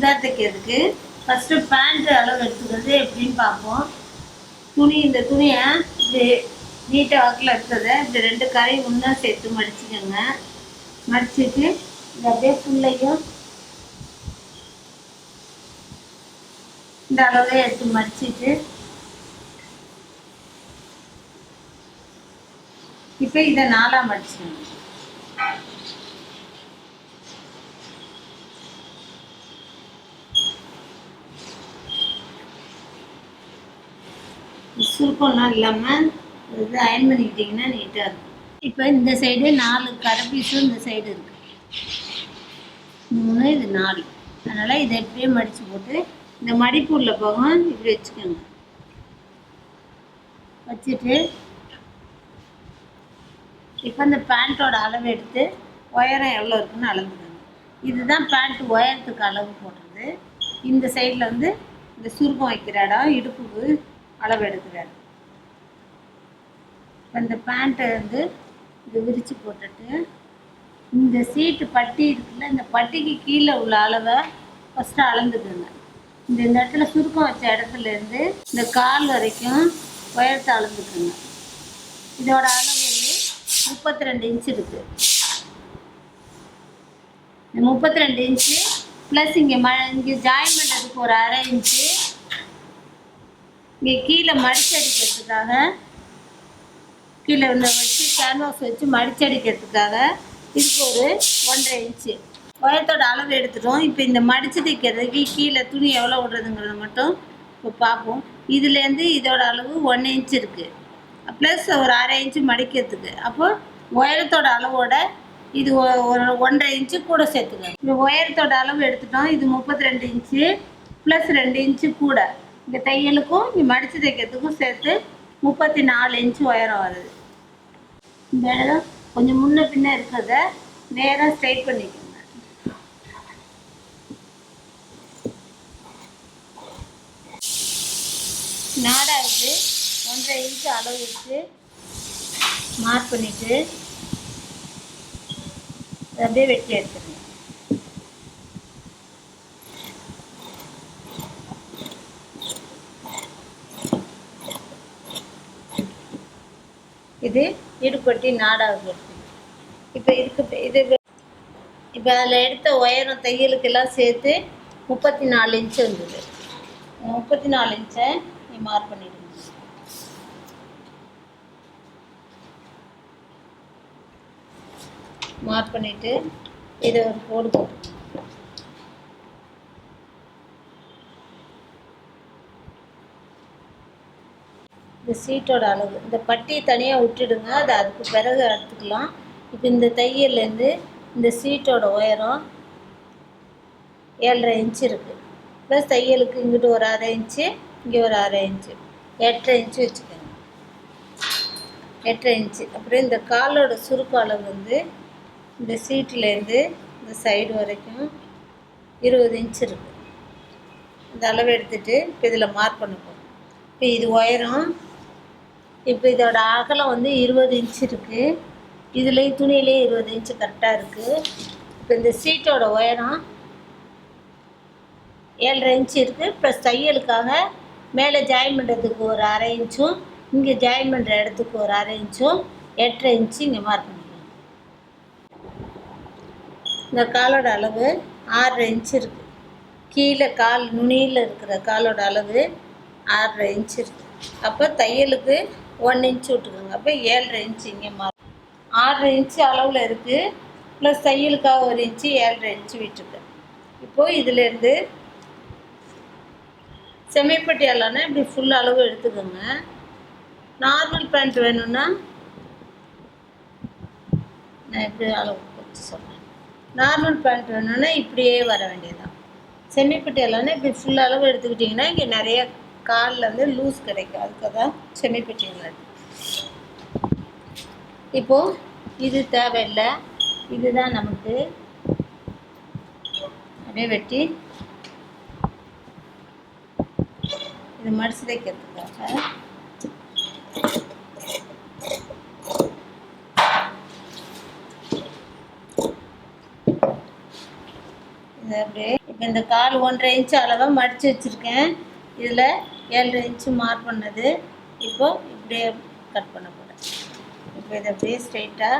சுடிதார் தைக்கிறதுக்கு first pant அளவு எடுத்துக்கிறது எப்படின்னு பார்ப்போம். துணி இந்த துணியை இப்படி நீட்டாக வாக்கில் எடுத்ததை இப்படி ரெண்டு கரை ஒன்றா சேர்த்து மடிச்சுக்கோங்க. மடிச்சிட்டு இந்த அப்படியே ஃபுல்லையும் இந்த அளவே எடுத்து மடிச்சிட்டு இப்போ இதை நாலாக மடிச்சுக்கணும் சுருக்கம்லாம் இல்லாமல் இது அயன் பண்ணிக்கிட்டிங்கன்னா நீட்டாக இருக்கும். இப்போ இந்த சைடு நாலு கரை பீஸும் இந்த சைடு இருக்குது மூணு இது நாலு. அதனால் இதை எப்படியே மடித்து போட்டு இந்த மடிப்பு உள்ள போகும் இப்படி வச்சுக்கோங்க. வச்சுட்டு இப்போ இந்த பேண்ட்டோட அளவு எடுத்து உயரம் எவ்வளோ இருக்குன்னு அளந்துக்கோங்க. இதுதான் பேண்ட் உயரத்துக்கு அளவு போடுறது. இந்த சைடில் வந்து இந்த சுருக்கம் வைக்கிற இடம் இடுப்புக்கு அளவு எடுக்கிறார் இப்போ இந்த பேண்ட்டை வந்து இது விரித்து போட்டுட்டு இந்த சீட்டு பட்டி இருக்குல்ல இந்த பட்டிக்கு கீழே உள்ள அளவை ஃபஸ்ட்டு அளந்துக்குங்க இந்த இந்த இடத்துல சுருக்கம் வச்ச இடத்துல இருந்து இந்த கால் வரைக்கும் உயரத்தை அளந்துக்குங்க இதோட அளவு வந்து முப்பத்தி ரெண்டு இன்ச் இருக்குது இந்த முப்பத்தி ரெண்டு இன்ச்சு ப்ளஸ் இங்கே ம இங்கே ஜாயின் பண்ணுறதுக்கு ஒரு அரை இன்ச்சு இங்கே கீழே மடிச்சு அடிக்கிறதுக்காக கீழே இந்த வச்சு கேன்வாஸ் வச்சு மடிச்சு அடிக்கிறதுக்காக இதுக்கு ஒரு ஒன்றரை இன்ச்சு உயரத்தோட அளவு எடுத்துட்டோம். இப்போ இந்த மடிச்சு தைக்கிறதுக்கு கீழே துணி எவ்வளோ விடுறதுங்கிறத மட்டும் இப்போ பார்ப்போம். இதுலேருந்து இதோட அளவு ஒன் இன்ச் இருக்குது ப்ளஸ் ஒரு அரை இன்ச்சு மடிக்கிறதுக்கு. அப்போது உயரத்தோட அளவோட இது ஒரு ஒன்றரை இன்ச்சு கூட சேர்த்துங்க இந்த உயரத்தோட அளவு எடுத்துட்டோம். இது முப்பத்தி ரெண்டு இன்ச்சு ப்ளஸ் ரெண்டு இன்ச்சு கூட. இந்த தையலுக்கும் இங்கே மடித்து தைக்கிறதுக்கும் சேர்த்து முப்பத்தி நாலு இன்ச்சு உயரம் வருது. இந்த இடம் கொஞ்சம் முன்ன பின்ன இருக்கிறத நேராக ஸ்ட்ரைட் பண்ணிக்கோங்க. நாடாவுக்கு ஒன்றரை இன்ச்சு அளவு வச்சு மார்க் பண்ணிவிட்டு அப்படியே வெட்டி எடுத்துருங்க. இது இடுப்பட்டி நாடாக எடுத்து இப்போ இதுக்கு இது இப்போ அதில் எடுத்த உயரம் தையலுக்கெல்லாம் சேர்த்து முப்பத்தி நாலு இன்ச்சு வந்தது முப்பத்தி நாலு இன்ச்சை நீ மார்க் பண்ணிடுங்க. மார்க் பண்ணிவிட்டு இதை ஒரு போட்டு இந்த சீட்டோட அளவு. இந்த பட்டியை தனியாக விட்டுடுங்க. அது அதுக்கு பிறகு எடுத்துக்கலாம். இப்போ இந்த தையல்லேருந்து இந்த சீட்டோட உயரம் ஏழரை இன்ச்சு இருக்குது ப்ளஸ் தையலுக்கு இங்கிட்டு ஒரு அரை இன்ச்சு இங்கே ஒரு அரை இன்ச்சு. எட்டரை இன்ச்சு வச்சுக்கோங்க. எட்டரை இன்ச்சு. அப்புறம் இந்த காலோட சுருக்க அளவு வந்து இந்த சீட்டிலேருந்து இந்த சைடு வரைக்கும் இருபது இன்ச் இருக்குது இந்த அளவு எடுத்துகிட்டு இப்போ இதில் மார்க் பண்ண போகிறோம் இப்போ இது உயரம் இப்போ இதோட அகலம் வந்து இருபது இன்ச் இருக்குது இதுலேயும் துணியிலேயே இருபது இன்ச்சு கரெக்டாக இருக்குது இப்போ இந்த சீட்டோட உயரம் ஏழரை இன்ச்சு இருக்குது ப்ளஸ் தையலுக்காக மேலே ஜாயின் பண்ணுறதுக்கு ஒரு அரை இன்ச்சும் இங்கே ஜாயின் பண்ணுற இடத்துக்கு ஒரு அரை இன்ச்சும் எட்டரை இன்ச்சு இங்கே மார்க் பண்ணிக்கலாம். இந்த காலோட அளவு ஆறரை இன்ச் இருக்குது கீழே கால் நுனியில் இருக்கிற காலோட அளவு ஆறரை இன்ச் இருக்குது அப்போ தையலுக்கு ஒன் இன்ச் விட்டுக்கோங்க. அப்போ ஏழரை இன்ச் இங்கே மாறும் ஆறரை இன்ச்சு அளவில் இருக்குது ப்ளஸ் தையலுக்காக ஒரு இன்ச்சு ஏழரை இன்ச்சு விட்டுருக்கேன் இப்போது இதிலேருந்து செமிப்பட்டி அல்லானா இப்படி ஃபுல் அளவு எடுத்துக்கோங்க. நார்மல் பேண்ட் வேணும்னா நான் இப்படி அளவு கொடுத்து சொல்கிறேன் நார்மல் பேண்ட் வேணும்னா இப்படியே வர வேண்டியதுதான். செமிப்பட்டி எல்லாம்னா இப்படி ஃபுல் அளவு எடுத்துக்கிட்டிங்கன்னா இங்கே நிறைய காலில் வந்து லூஸ் கிடைக்கும். அதுக்காக தான் செமிப்பட்டிங்களா இப்போது இது தேவையில்லை. இதுதான் நமக்கு அப்படியே வெட்டி இது மடிச்சு வைக்கிறதுக்காக இது அப்படியே இப்போ இந்த கால் ஒன்றரை இன்ச்சு அளவாக மடித்து வச்சுருக்கேன். இதில் ஏழரை இன்ச்சு மார்க் பண்ணது. இப்போ இப்படியே கட் பண்ண போகிறேன் இப்போ இதை அப்படியே ஸ்ட்ரைட்டாக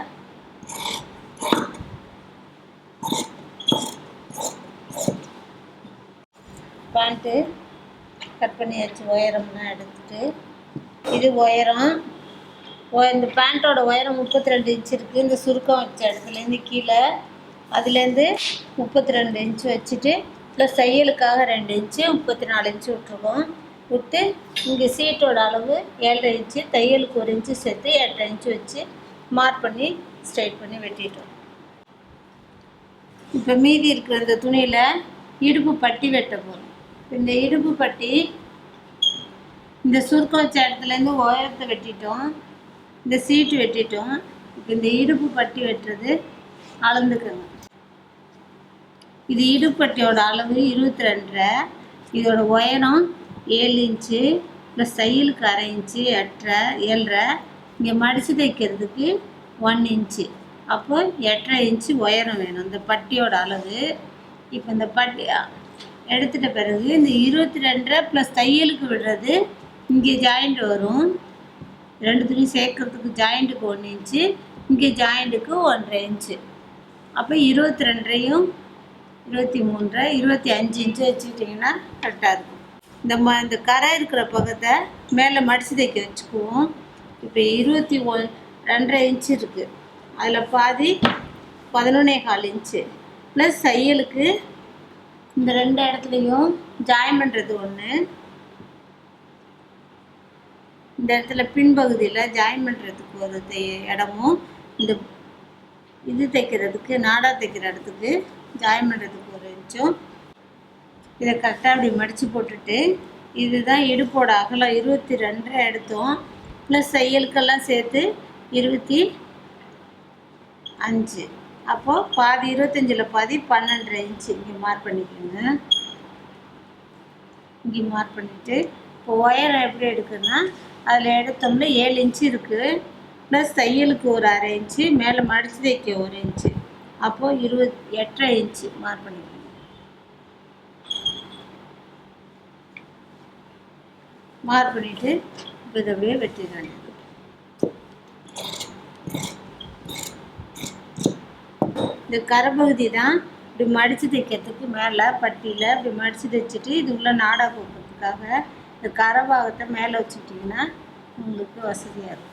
பேண்ட்டு கட் பண்ணியாச்சு. உயரம்லாம் எடுத்துட்டு. இது உயரம். இந்த பேண்ட்டோட உயரம் முப்பத்தி ரெண்டு இன்ச் இருக்குது இந்த சுருக்கம் வச்ச இடத்துலேருந்து கீழே அதுலேருந்து முப்பத்தி ரெண்டு இன்ச்சு வச்சுட்டு ப்ளஸ் தையலுக்காக ரெண்டு இன்ச்சு முப்பத்தி நாலு இன்ச்சு விட்ருக்கோம் விட்டு இங்கே சீட்டோட அளவு ஏழரை இன்ச்சு தையலுக்கு ஒரு இன்ச்சு சேர்த்து எட்டரை இன்ச்சு வச்சு மார்க் பண்ணி ஸ்ட்ரைட் பண்ணி வெட்டிட்டோம். இப்போ மீதி இருக்கிற இந்த துணியில் இடுப்பு பட்டி வெட்ட போகிறோம் இந்த இடுப்பு பட்டி இந்த சுருக்கம் வச்ச இடத்துலேருந்து உயரத்தை வெட்டிட்டோம். இந்த சீட்டு வெட்டிட்டோம். இப்போ இந்த இடுப்பு பட்டி வெட்டுறது அளந்துக்கோங்க இது இடுப்பட்டியோட அளவு இருபத்தி ரெண்டரை. இதோட உயரம் ஏழு இன்ச்சு ப்ளஸ் தையலுக்கு அரை இன்ச்சு எட்டரை ஏழரை. இங்கே மடித்து தைக்கிறதுக்கு ஒன் இன்ச்சு. அப்போ எட்டரை இன்ச்சு உயரம் வேணும். இந்த பட்டியோட அளவு. இப்போ இந்த பட்டி எடுத்துட்ட பிறகு இந்த இருபத்தி ரெண்டரை ப்ளஸ் தையலுக்கு விடுறது இங்கே ஜாயிண்ட் வரும். ரெண்டு துணி சேர்க்கறதுக்கு ஜாயிண்ட்டுக்கு ஒன்று இன்ச்சு இங்கே ஜாயிண்ட்டுக்கு ஒன்றரை இன்ச்சு. அப்போ இருபத்தி ரெண்டரையும் இருபத்தி மூன்றரை இருபத்தி அஞ்சு இன்ச்சு வச்சுக்கிட்டிங்கன்னா கரெக்டாக இருக்கும். இந்த ம இந்த கரை இருக்கிற பக்கத்தை மேலே மடித்து தைக்க வச்சுக்குவோம். இப்போ இருபத்தி ஒன் ரெண்டரை இன்ச்சு இருக்குது அதில் பாதி பதினொன்னே கால் இன்ச்சு ப்ளஸ் தையலுக்கு இந்த ரெண்டு இடத்துலையும் ஜாயின் பண்ணுறது ஒன்று இந்த இடத்துல பின்பகுதியில் ஜாயின் பண்ணுறதுக்கு ஒரு இடமும் இந்த இது தைக்கிறதுக்கு நாடா தைக்கிற இடத்துக்கு ஜாயின் பண்ணுறதுக்கு ஒரு இன்ச்சும் இதை கரெக்டாக அப்படி மடித்து போட்டுட்டு இதுதான் இடுப்போட அகலம். இருபத்தி ரெண்டரை எடுத்தோம். ப்ளஸ் தையலுக்கெல்லாம் சேர்த்து இருபத்தி அஞ்சு. அப்போது பாதி இருபத்தஞ்சில் பாதி பன்னெண்டரை இன்ச்சு இங்கே மார்க் பண்ணிக்கோங்க. இங்கே மார்க் பண்ணிவிட்டு இப்போ ஒயரம் எப்படி எடுக்குன்னா அதில் எடுத்தோம்னா ஏழு இன்ச்சு இருக்குது ப்ளஸ் தையலுக்கு ஒரு அரை இன்ச்சு மேலே மடித்து தைக்க ஒரு இன்ச்சு அப்போது இருபத் எட்டரை இன்ச்சு மார்க் பண்ணிக்கோங்க. மார்க் பண்ணிவிட்டு இப்போ இதை அப்படியே வெட்டிடுறாங்க இந்த கரைப்பகுதி தான் இப்படி மடித்து தைக்கிறதுக்கு மேலே பட்டியில் இப்படி மடித்து தைச்சிட்டு இது உள்ள நாடா போகிறதுக்காக இந்த கரை பாகத்தை மேலே வச்சுட்டிங்கன்னா உங்களுக்கு வசதியாக இருக்கும்.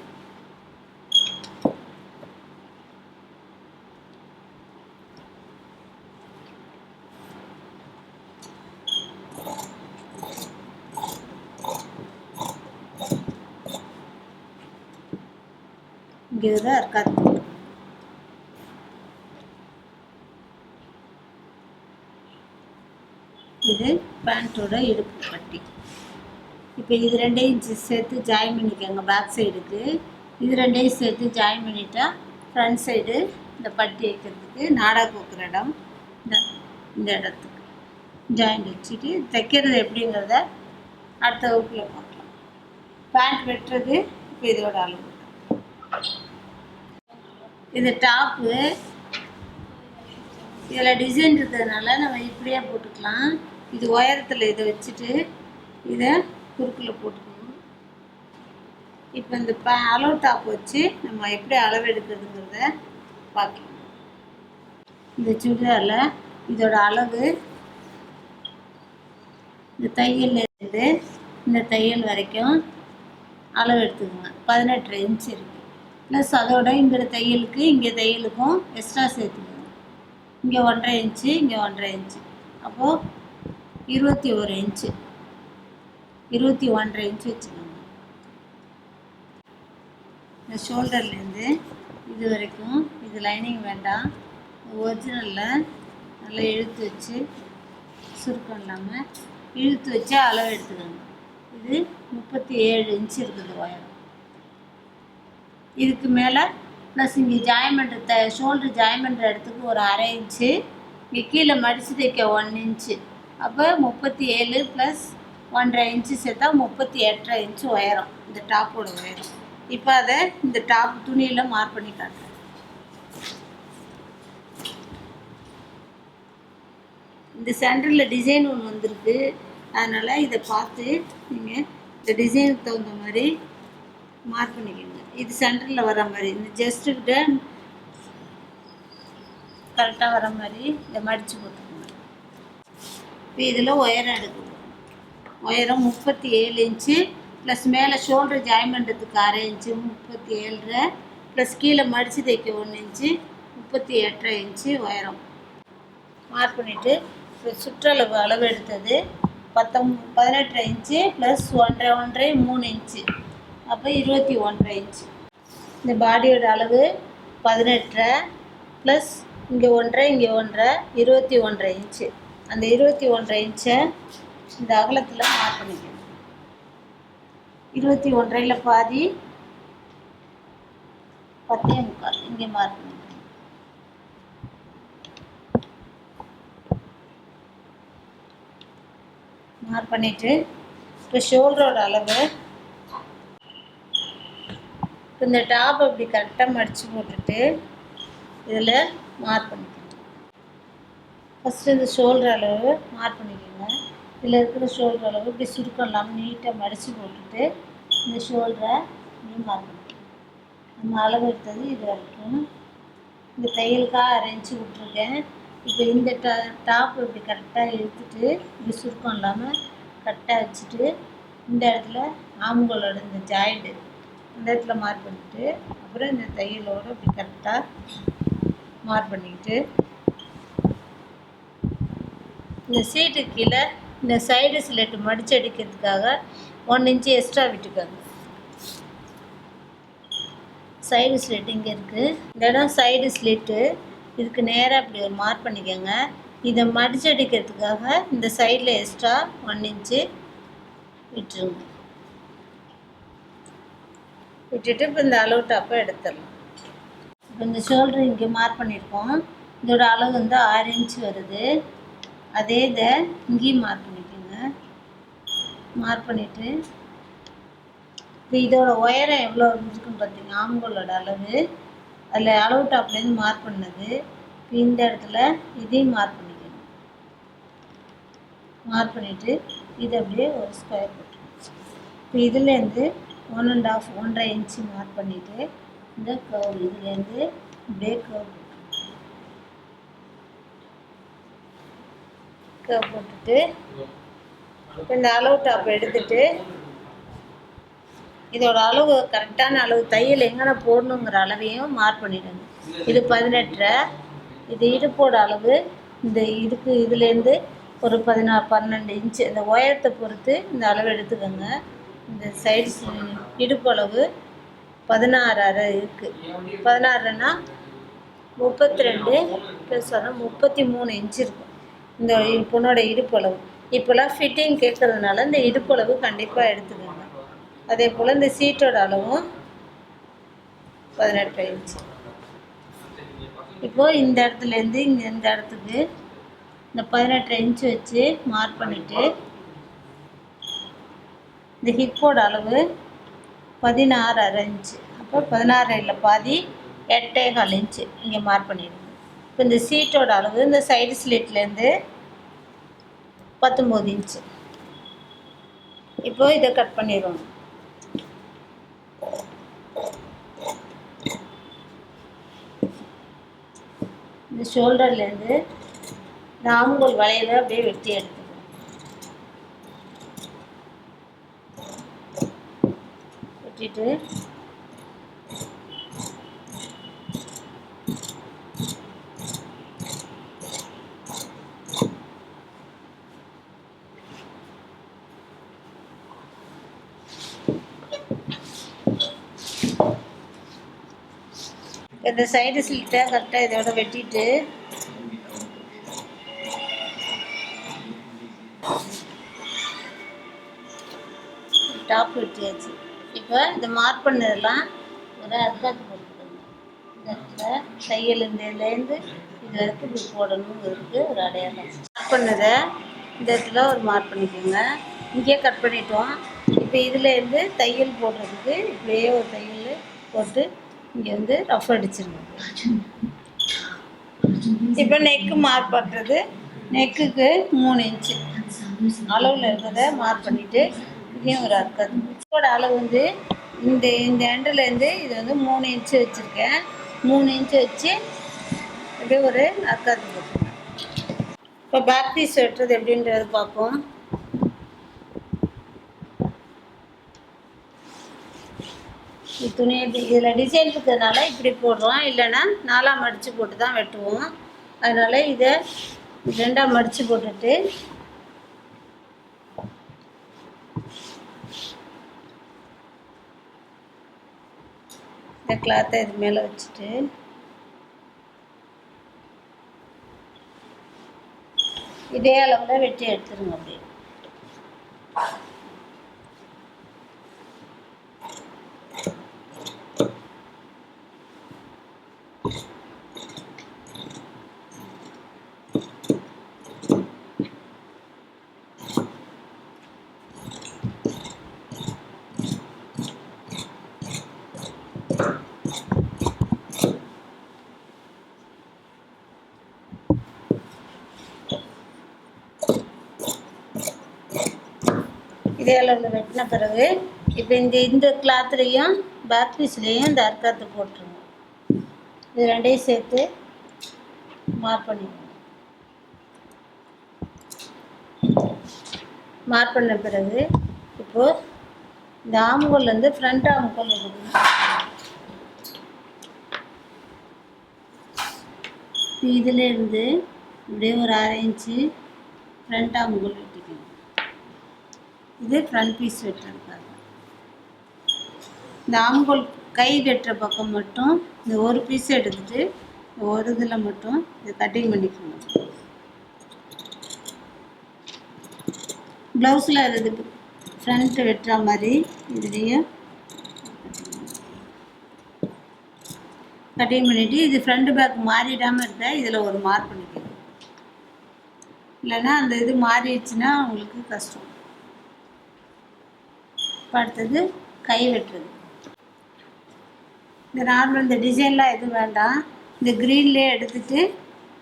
இங்கே தான் இருக்காது இது பேண்ட்டோட இடுப்பு பட்டி. இப்போ இது ரெண்டையும் சேர்த்து ஜாயின் பண்ணிக்கோங்க பேக் சைடுக்கு இது ரெண்டையும் சேர்த்து ஜாயின் பண்ணிட்டா ஃப்ரண்ட் சைடு இந்த பட்டி வைக்கிறதுக்கு நாடா கோக்குற இடம் இந்த இந்த இடத்துக்கு. ஜாயிண்ட் வச்சுட்டு தைக்கிறது எப்படிங்கிறத அடுத்த வகுப்பில் பார்க்கலாம். பேண்ட் வெட்டுறது இப்போ இதோட அளவு. இது டாப்பு இதில் டிசைன் இருக்கிறதுனால நம்ம இப்படியே போட்டுக்கலாம். இது உயரத்தில் இதை வச்சுட்டு இதை குறுக்கில் போட்டுக்கணும். இப்போ இந்த ப அளவு டாப் வச்சு நம்ம எப்படி அளவு எடுக்கிறதுங்கிறத பார்க்கலாம். இந்த சுடிதாரில் இதோட அளவு இந்த தையல்லேருந்து இந்த தையல் வரைக்கும் அளவு எடுத்துக்கோங்க. பதினெட்டு இன்ச் இருக்குது ப்ளஸ் அதோட இங்கே தையலுக்கு இங்கே தையலுக்கும் எக்ஸ்ட்ரா சேர்த்துக்கோங்க இங்கே ஒன்றரை இன்ச்சு இங்கே ஒன்றரை இன்ச்சு அப்போது இருபத்தி ஒரு இன்ச்சு இருபத்தி ஒன்றரை இன்ச்சு வச்சுக்கோங்க. இந்த ஷோல்டர்லேருந்து இது வரைக்கும் இது லைனிங் வேண்டாம். ஒரிஜினலில் நல்லா இழுத்து வச்சு சுருக்கம் இல்லாமல் இழுத்து வச்சு அளவு எடுத்துக்கோங்க. இது முப்பத்தி ஏழு இன்ச்சு இருக்குது ஒயரம் இதுக்கு மேலே ப்ளஸ் இங்கே ஜாயின் பண்ணுற த ஷோல்டர் ஜாயின் பண்ணுற இடத்துக்கு ஒரு அரை இன்ச்சு இங்கே கீழே மடித்து தைக்க ஒன் இன்ச்சு அப்போ முப்பத்தி ஏழு ப்ளஸ் ஒன்றரை இன்ச்சு சேர்த்தா முப்பத்தி எட்டரை இன்ச்சு உயரம் இந்த டாப்போட உயரம். இப்போ அதை இந்த டாப் துணியில் மார்க் பண்ணி காட்டுறேன். இந்த சென்டரில் டிசைன் ஒன்று வந்திருக்கு. அதனால் இதை பார்த்து நீங்கள் இந்த டிசைனுக்கு தகுந்த மாதிரி மார்க் பண்ணிக்கணும் இது சென்டரில் வர மாதிரி. இந்த ஜெஸ்ட்டுக்கிட்ட கரெக்டாக வர மாதிரி இதை மடித்து போட்டுக்கோங்க. இப்போ இதில் உயரம் எடுக்கணும். உயரம் முப்பத்தி ஏழு இன்ச்சு ப்ளஸ் மேலே ஷோல்டர் ஜாயின் பண்ணுறதுக்கு அரை இன்ச்சு முப்பத்தி ஏழரை ப்ளஸ் கீழே மடித்து தைக்க ஒன்று இன்ச்சு முப்பத்தி எட்டரை இன்ச்சு உயரம். மார்க் பண்ணிவிட்டு இப்போ சுற்றளவு அளவு எடுத்தது பத்தொம் பதினெட்டரை இன்ச்சு ப்ளஸ் ஒன்றரை ஒன்றரை மூணு இன்ச்சு. அப்போ இருபத்தி ஒன்றரை இன்ச்சு இந்த பாடியோட அளவு பதினெட்டரை ப்ளஸ் இங்கே ஒன்றரை இங்கே ஒன்றரை இருபத்தி ஒன்றரை இன்ச்சு அந்த இருபத்தி ஒன்றரை இன்ச்சை இந்த அகலத்தில் மார்க் பண்ணிக்கணும். இருபத்தி ஒன்றரையில் பாதி பத்தே முக்கால் இங்கே மார்க் பண்ணிக்கணும். மார்க் பண்ணிவிட்டு இப்போ ஷோல்டரோட அளவு இப்போ இந்த டாப் அப்படி கரெக்டாக மடித்து போட்டுட்டு இதில் மார்க் பண்ணிக்கணும் ஃபஸ்ட்டு இந்த ஷோல்டர் அளவு மார்க் பண்ணிக்கோங்க. இதில் இருக்கிற ஷோல்டர் அளவு இப்படி சுருக்கம் இல்லாமல் நீட்டாக மடித்து போட்டுட்டு இந்த ஷோல்டரை நீ மார்க் பண்ணிக்கணும் நம்ம அளவு எடுத்தது இது வரைக்கும் இந்த தையலுக்காக அரைஞ்சி விட்ருக்கேன் இப்போ இந்த டா டாப் இப்படி கரெக்டாக இழுத்துட்டு இப்படி சுருக்கம் இல்லாமல் கரெக்டாக வச்சுட்டு இந்த இடத்துல ஆம்பளோட இந்த ஜாயிண்ட் இந்த இடத்துல மார்க் பண்ணிட்டு அப்புறம் இந்த தையலோடு இப்படி கரெக்டாக மார்க் பண்ணிக்கிட்டு இந்த சீட்டு கீழே இந்த சைடு சிலட்டு மடித்து அடிக்கிறதுக்காக ஒன் இன்ச்சு எக்ஸ்ட்ரா விட்டுக்கோங்க. சைடு ஸ்லிட் இங்கே இருக்குது இந்த இடம் சைடு ஸ்லிட்டு இதுக்கு நேராக இப்படி ஒரு மார்க் பண்ணிக்கோங்க. இதை மடிச்சடிக்கிறதுக்காக இந்த சைடில் எக்ஸ்ட்ரா ஒன் இன்ச்சு விட்டுருங்க. விட்டுட்டு இப்போ இந்த அளவு டாப்பை எடுத்துடலாம். இப்போ இந்த ஷோல்டர் இங்கே மார்க் பண்ணியிருக்கோம் இதோட அளவு வந்து ஆறு இன்ச் வருது. அதே இதை இங்கேயும் மார்க் பண்ணிக்கோங்க. மார்க் பண்ணிவிட்டு இப்போ இதோட உயரம் எவ்வளோ இருக்குன்னு பார்த்தீங்க ஆம்பளோட அளவு. அதில் அளவு டாப்லேருந்து மார்க் பண்ணது. இப்போ இந்த இடத்துல இதையும் மார்க் பண்ணிக்கணும் மார்க் பண்ணிவிட்டு இது அப்படியே ஒரு ஸ்கொயர் போட்டு இப்போ இதுலேருந்து ஒன் அண்ட் ஆஃப் ஒன்றரை இன்ச்சு மார்க் பண்ணிவிட்டு இந்த கர்வ் இதுலேருந்து இப்படியே கர்வ் கர்வ் போட்டுட்டு இப்போ இந்த அளவு டாப் எடுத்துட்டு இதோட அளவு கரெக்டான அளவு தையல் எங்கே போடணுங்கிற அளவையும் மார்க் பண்ணிடுங்க. இது பதினெட்டரை இது இடுப்போட அளவு இந்த இதுக்கு இதுலேருந்து ஒரு பதினாறு பன்னெண்டு இன்ச்சு இந்த உயரத்தை பொறுத்து இந்த அளவு எடுத்துக்கோங்க. இந்த சைடு இடுப்பளவு பதினாறு அரை இருக்குது பதினாறுனா முப்பத்தி ரெண்டு ப்ளஸ் ஆனால் முப்பத்தி மூணு இன்ச்சு இருக்கும். இந்த பொண்ணோட இடுப்பளவு. இப்போல்லாம் ஃபிட்டிங் கேட்கறதுனால இந்த இடுப்பளவு கண்டிப்பாக எடுத்துக்கோங்க. அதே போல் இந்த சீட்டோட அளவும் பதினெட்டு இன்ச்சு இப்போது இந்த இடத்துலேருந்து இங்கே இந்த இடத்துக்கு இந்த பதினெட்டு இன்ச்சு வச்சு மார்க் பண்ணிவிட்டு இந்த ஹிப்போட அளவு பதினாறு அரை இன்ச்சு அப்போ பதினாறு இல்லை பாதி எட்டே கால் இன்ச்சு. இங்கே மார்க் பண்ணிடுங்க. இப்போ இந்த சீட்டோட அளவு இந்த சைடு ஸ்லிட்லேருந்து பத்தொம்போது இன்ச்சு. இப்போ இதை கட் பண்ணிடுவோம். இந்த ஷோல்டர்லேருந்து இந்த ஆம்கோல் வளையலை அப்படியே வெட்டி எடுத்து விட்டுட்டு இந்த சைடு ஸ்லிட்டை கரெக்டாக இதோட வெட்டிட்டு. இப்போ இந்த மார்க் பண்ணதெல்லாம் ஒரு அர்த்தத்தை போட்டுக்கோங்க இந்த இடத்துல தையல் இந்த இதுலேருந்து இது வரைக்கும் இப்படி போடணுங்கிறதுக்கு ஒரு அடையாளம். மார்க் பண்ணதை இந்த இடத்துல ஒரு மார்க் பண்ணிக்கோங்க. இங்கேயே கட் பண்ணிட்டோம். இப்போ இதுலேருந்து தையல் போடுறதுக்கு இப்படியே ஒரு தையல் போட்டு இங்கே வந்து ரஃப் அடிச்சிருங்க. இப்போ நெக்கு மார்க் பண்ணுறது நெக்குக்கு மூணு இன்ச்சு அளவில் இருக்கிறத மார்க் பண்ணிவிட்டு இதையும் ஒரு அர்க்காது இதோட அளவு வந்து இந்த இந்த எண்டுலேருந்து இது வந்து மூணு இன்ச்சு வச்சுருக்கேன். மூணு இன்ச்சு வச்சு அப்படியே ஒரு அக்காது இப்போ பேக் பீஸ் வெட்டுறது எப்படின்றது பார்ப்போம். துணி இதில் டிசைன் இருக்கிறதுனால இப்படி போடுறோம். இல்லைன்னா நாலாம் மடித்து போட்டு தான் வெட்டுவோம். அதனால் இதை ரெண்டாக மடித்து போட்டுட்டு இந்த கிளாத்தை இது மேலே வச்சுட்டு. இதே அளவில் வெட்டி எடுத்துருங்க அப்படியே. இதே அளவில் வெட்டின பிறகு இப்போ இந்த இந்த கிளாத்லேயும் பேக் பீஸ்லேயும் இந்த அர்க்கத்து போட்டுருங்க. இது ரெண்டையும் சேர்த்து மார்க் பண்ணிக்கணும் மார்க் பண்ண பிறகு இப்போது இந்த ஆம்கோல்லேருந்து ஃப்ரண்ட் ஆம்கோல் எடுக்கணும். இதுலேருந்து இப்படியே ஒரு அரை இன்ச்சு ஃப்ரண்ட் ஆம்கோல் இது ஃப்ரண்ட் பீஸ் வெட்டுறதுக்காக இந்த ஆம்பல் கை வெட்டுற பக்கம் மட்டும் இந்த ஒரு பீஸ் எடுத்துட்டு ஒரு இதில் மட்டும் இதை கட்டிங் பண்ணிக்கணும். ப்ளவுஸில் இது ஃப்ரண்ட் வெட்டுற மாதிரி இதுலேயும் கட்டிங் பண்ணிவிட்டு இது ஃப்ரண்ட் பேக் மாறிடாமல் இருக்க இதில் ஒரு மார்க் பண்ணிக்கணும். இல்லைன்னா அந்த இது மாறிடுச்சுன்னா உங்களுக்கு கஷ்டம். அடுத்தது கை வெட்டுறது. இந்த நார்மல் இந்த டிசைன்லாம் எதுவும் வேண்டாம். இந்த க்ரீன்லேயே எடுத்துட்டு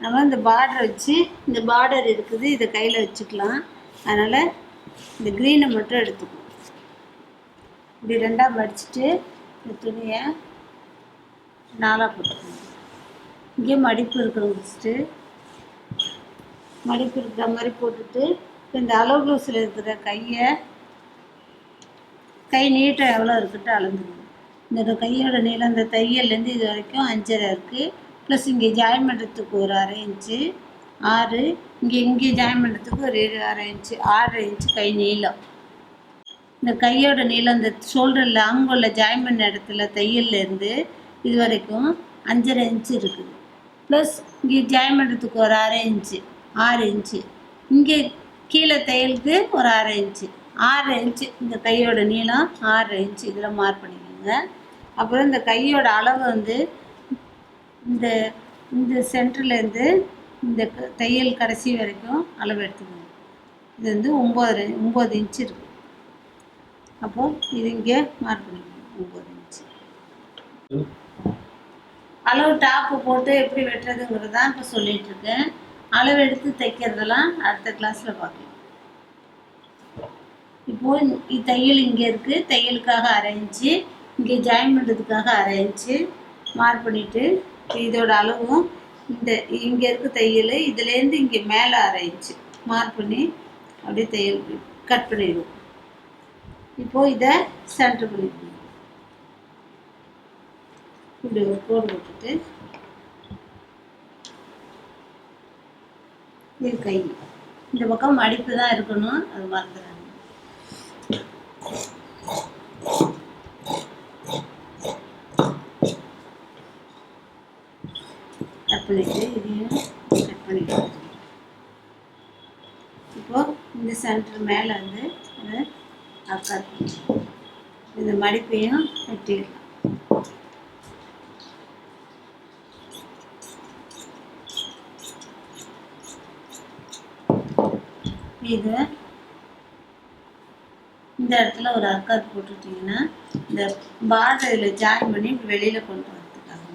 நம்ம இந்த பார்டர் வச்சு இந்த பார்டர் இருக்குது இதை கையில் வச்சுக்கலாம். அதனால் இந்த க்ரீனை மட்டும் எடுத்துக்குவோம் இப்படி ரெண்டாக மடிச்சுட்டு இந்த துணியை நாலாக போட்டுக்கணும் இங்கே மடிப்பு இருக்கணும் ஃபஸ்ட்டு மடிப்பு இருக்கிற மாதிரி போட்டுட்டு இப்போ இந்த அளவு ப்ளவுஸில் இருக்கிற கையை கை நீட்டம் எவ்வளோ இருக்குட்டு அளந்துக்கணும். இந்த கையோட நீளம் இந்த தையல்லேருந்து இது வரைக்கும் அஞ்சரை இருக்குது ப்ளஸ் இங்கே ஜாயின் பண்ணுறதுக்கு ஒரு அரை இன்ச்சு ஆறு. இங்கே இங்கே ஜாயின் பண்ணுறதுக்கு ஒரு ஏழு அரை இன்ச்சு ஆறரை இன்ச்சு கை நீளம். இந்த கையோட நீளம் இந்த ஷோல்டரில் உள்ள ஜாயின் பண்ண இடத்துல தையல்லேருந்து இது வரைக்கும் அஞ்சரை இன்ச்சு இருக்குது ப்ளஸ் இங்கே ஜாயின் பண்ணுறதுக்கு ஒரு அரை இன்ச்சு ஆறு இன்ச்சு இங்கே கீழே தையலுக்கு ஒரு அரை இன்ச்சு ஆறு இன்ச்சு. இந்த கையோட நீளம் ஆறு இன்ச்சு. இதில் மார்க் பண்ணிக்கோங்க. அப்புறம் இந்த கையோட அளவு வந்து இந்த இந்த சென்டர்லேருந்து இந்த தையல் கடைசி வரைக்கும் அளவு எடுத்துக்கோங்க. இது வந்து ஒம்பது ஒம்பது இன்ச்சு இருக்குது அப்போது இது இங்கே மார்க் பண்ணிக்கணும் ஒம்பது இன்ச்சு. அளவு டாப்பு போட்டு எப்படி வெட்டுறதுங்கிறது தான் இப்போ சொல்லிகிட்ருக்கேன் அளவு எடுத்து தைக்கிறதெல்லாம் அடுத்த கிளாஸில் பார்க்கலாம். இப்போது தையல் இங்கே இருக்குது தையலுக்காக அரை இங்கே ஜாயின் பண்ணுறதுக்காக அரை மார்க் பண்ணிவிட்டு இதோட அளவும் இந்த இங்கே இருக்க தையல் இதுலேருந்து இங்கே மேலே அரை மார்க் பண்ணி அப்படியே தையல் கட் பண்ணிடுவோம். இப்போது இதை சென்டர் பண்ணிக்கணும் இப்படி ஒரு கோடு போட்டுட்டு இது கை. இந்த பக்கம் மடிப்பு தான் இருக்கணும் அது மறந்துடுறேன் கட் பண்ணிட்டு இதையும் கட் பண்ணிக்கலாம். இப்போ இந்த சென்டர் மேலே வந்து அதை அக்கட் இந்த மடிப்பையும் வெட்டிடலாம். இதை இந்த இடத்துல ஒரு அக்காத் போட்டுட்டிங்கன்னா இந்த பார்டர் இதில் ஜாயின் பண்ணி இப்படி வெளியில் கொண்டு வரதுக்காக.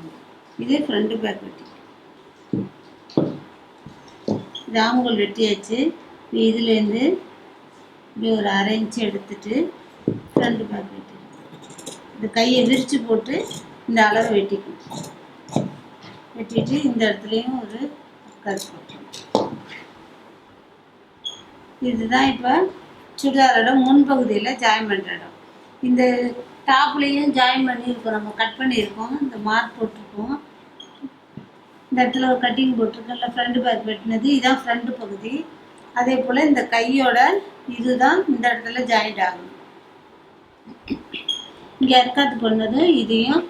இது ஃப்ரண்ட் பேக் வெட்டி. இது வெட்டியாச்சு. இதுலேருந்து இப்படி ஒரு அரை இன்ச்சு எடுத்துட்டு ஃப்ரண்ட் பேக் வெட்டி. இந்த கையை விரித்து போட்டு இந்த அளவை வெட்டிக்கணும். வெட்டிட்டு இந்த இடத்துலையும் ஒரு கட் போட்டுருங்க இதுதான் இப்போ சுடிதாரோட முன்பகுதியில் ஜாயின் பண்ணுற இடம். இந்த டாப்லேயும் ஜாயின் பண்ணியிருக்கோம். நம்ம கட் பண்ணியிருக்கோம். இந்த மார்க் போட்டிருக்கோம். இந்த இடத்துல ஒரு கட்டிங் போட்டிருக்கோம்ல ஃப்ரண்ட் பேக் வெட்டினது. இதுதான் ஃப்ரண்ட் பகுதி. அதே போல் இந்த கையோட இதுதான் இந்த இடத்துல ஜாயிண்ட் ஆகும். இங்கே இறக்காத்து பண்ணது இதையும்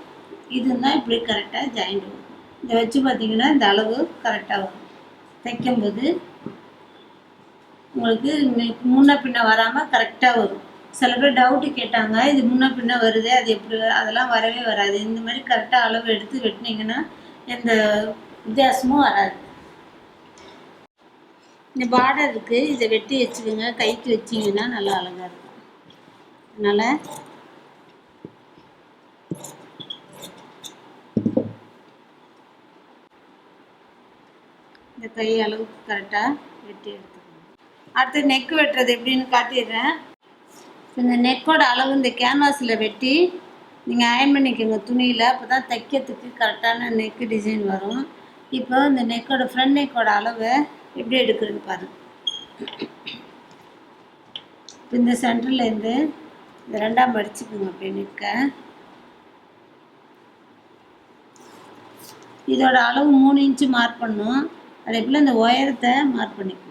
இதுதான் இப்படி கரெக்டாக ஜாயிண்ட் வரும் இதை வச்சு பார்த்திங்கன்னா இந்த அளவு கரெக்டாக வரும். தைக்கும்போது உங்களுக்கு முன்ன பின்ன வராமல் கரெக்டாக வரும். சில பேர் டவுட்டு கேட்டாங்க இது முன்ன பின்ன வருது அது எப்படி அதெல்லாம் வரவே வராது. இந்த மாதிரி கரெக்டாக அளவு எடுத்து வெட்டினீங்கன்னா எந்த வித்தியாசமும் வராது. இந்த பார்டர் இருக்குது இதை வெட்டி வச்சுக்கோங்க. கைக்கு வச்சிங்கன்னா நல்லா அழகாக இருக்கும். அதனால் இந்த கை அளவுக்கு கரெக்டாக வெட்டி எடுத்துக்கணும் அடுத்து நெக் வெட்டுறது எப்படின்னு காட்டிடுறேன். இந்த நெக்கோட அளவு இந்த கேன்வாஸில் வெட்டி நீங்கள் அயன் பண்ணிக்கோங்க துணியில் அப்போ தான் தைக்கிறதுக்கு கரெக்டான நெக்கு டிசைன் வரும். இப்போ இந்த நெக்கோட ஃப்ரண்ட் நெக்கோட அளவு எப்படி எடுக்கிறதுன்னு பாருங்க. இப்போ இந்த சென்டர்லேருந்து இந்த ரெண்டாம் படிச்சுக்கோங்க அப்படியே நெக்கை இதோட அளவு மூணு இன்ச்சு மார்க் பண்ணும். அதே போல் இந்த உயரத்தை மார்க் பண்ணிக்கணும்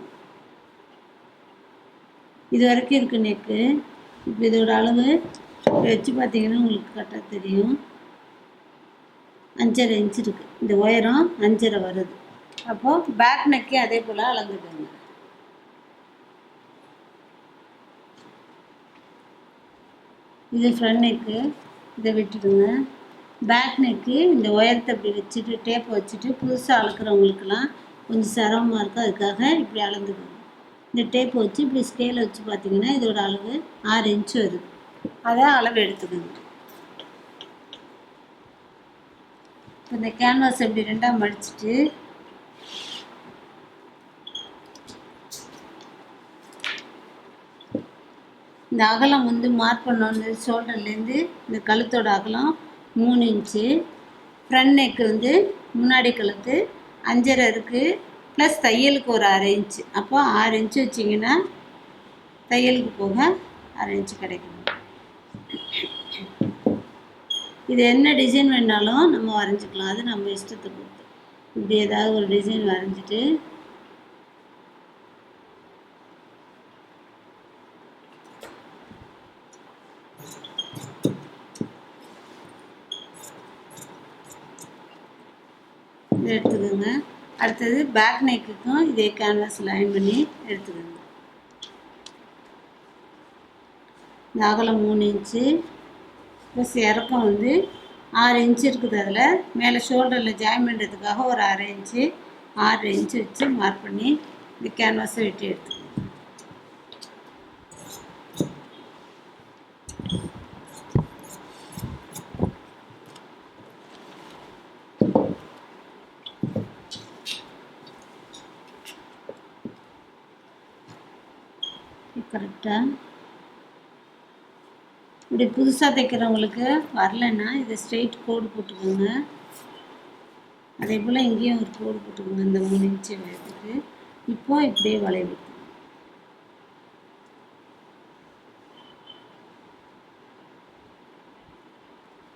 இது வரைக்கும் இருக்குது நெக்கு இப்போ இதோட அளவு வச்சு பார்த்தீங்கன்னா உங்களுக்கு கரெக்டாக தெரியும். அஞ்சரை இன்ச் இருக்குது இந்த உயரம் அஞ்சரை வருது. அப்போது பேக் நெக்கே அதே போல் அளந்துக்கோங்க. இது ஃப்ரண்ட் நெக்கு இதை விட்டுடுங்க. பேக் நெக்கு இந்த உயரத்தை இப்படி வச்சுட்டு டேப்பை வச்சுட்டு புதுசாக அளக்குறவங்களுக்குலாம் கொஞ்சம் சிரமமாக இருக்கும். அதுக்காக இப்படி அளந்துக்கோங்க. இந்த டேப் வச்சு இப்படி ஸ்கேல் வச்சு பார்த்தீங்கன்னா இதோட அளவு ஆறு இன்ச்சு வருது அதை அளவு எடுத்துக்கோங்க. இப்போ இந்த கேன்வாஸ் இப்படி ரெண்டாக மடிச்சிட்டு இந்த அகலம் வந்து மார்க் பண்ணோன்னு ஷோல்டர்லேருந்து இந்த கழுத்தோட அகலம் மூணு இன்ச்சு ஃப்ரண்ட் நெக் வந்து முன்னாடி கழுத்து அஞ்சரை இருக்குது ப்ளஸ் தையலுக்கு ஒரு அரை இன்ச்சு அப்போ ஆறு இன்ச்சு வச்சிங்கன்னா தையலுக்கு போக அரை இன்ச்சு கிடைக்கும். இது என்ன டிசைன் வேணாலும் நம்ம வரைஞ்சிக்கலாம். அது நம்ம இஷ்டத்தை பொறுத்து இப்படி ஏதாவது ஒரு டிசைன் வரைஞ்சிட்டு இதை எடுத்துக்கோங்க அடுத்தது பேக் நெக்குக்கும் இதே கேன்வாஸ் லைன் பண்ணி எடுத்துக்கோங்க. இந்த அகலம் மூணு இன்ச்சு. ப்ளஸ் இறக்கம் வந்து ஆறு இன்ச்சு இருக்குது அதில். மேலே ஷோல்டரில் ஜாயின் பண்ணுறதுக்காக ஒரு அரை இன்ச்சு ஆறு இன்ச்சு வச்சு மார்க் பண்ணி இந்த கேன்வாஸை வெட்டி எடுத்துக்கோங்க. கரெக்டாக இப்படி புதுசாக தைக்கிறவங்களுக்கு வரலைன்னா இதை ஸ்ட்ரெயிட் கோடு போட்டுக்கோங்க. அதே போல் இங்கேயும் ஒரு கோடு போட்டுக்கோங்க இந்த மூணு இன்ச்சு வயதுக்கு இப்போ இப்படியே வளைவு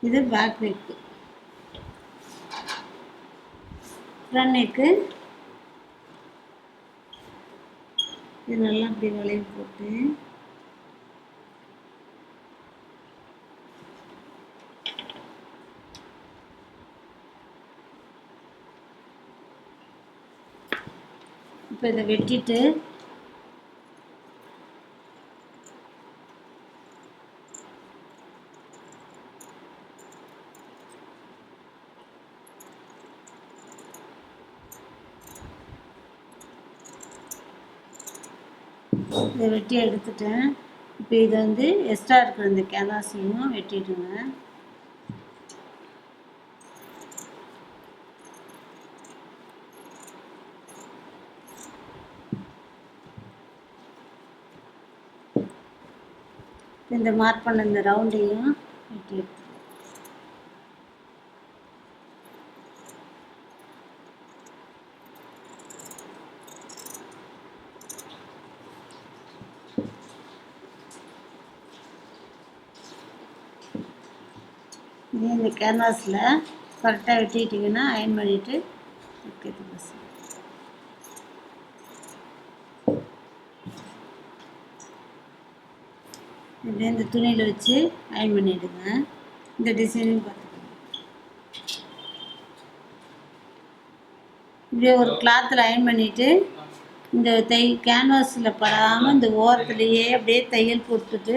இது பேக் நெக்கு ஃப்ரண்ட் நெக்கு இது நல்லா அப்படி வளைவு போட்டு. இப்போ இதை வெட்டிட்டு இதை வெட்டி எடுத்துட்டேன். இப்போ இதை வந்து எக்ஸ்ட்ரா இருக்கிற இந்த கேலாசியும் வெட்டிடுங்க. இந்த மார்க் பண்ண இந்த ரவுண்டையும் வெட்டி எடுத்து நீ இந்த கேன்வாஸில் கரெக்டாக வெட்டிக்கிட்டிங்கன்னா அயன் பண்ணிவிட்டு வைக்கிறது பஸ் இப்படியே இந்த துணியில் வச்சு அயன் பண்ணிவிடுங்க இந்த டிசைனையும் பார்த்துக்கோங்க. இப்படியே ஒரு கிளாத்தில் அயன் பண்ணிவிட்டு இந்த தை கேன்வாஸில் படாமல் இந்த ஓரத்துலேயே அப்படியே தையல் போட்டுட்டு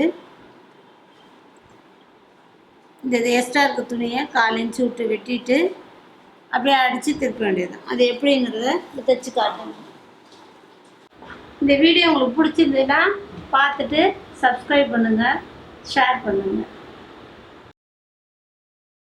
இந்த இது எக்ஸ்ட்ரா இருக்க துணியை கால் இன்ச்சு விட்டு வெட்டிட்டு அப்படியே அடித்து திருப்ப வேண்டியது அது எப்படிங்கிறத தைச்சு காட்டணும் இந்த வீடியோ உங்களுக்கு பிடிச்சிருந்ததுன்னா பார்த்துட்டு சப்ஸ்கிரைப் பண்ணுங்கள் ஷேர் பண்ணுங்கள்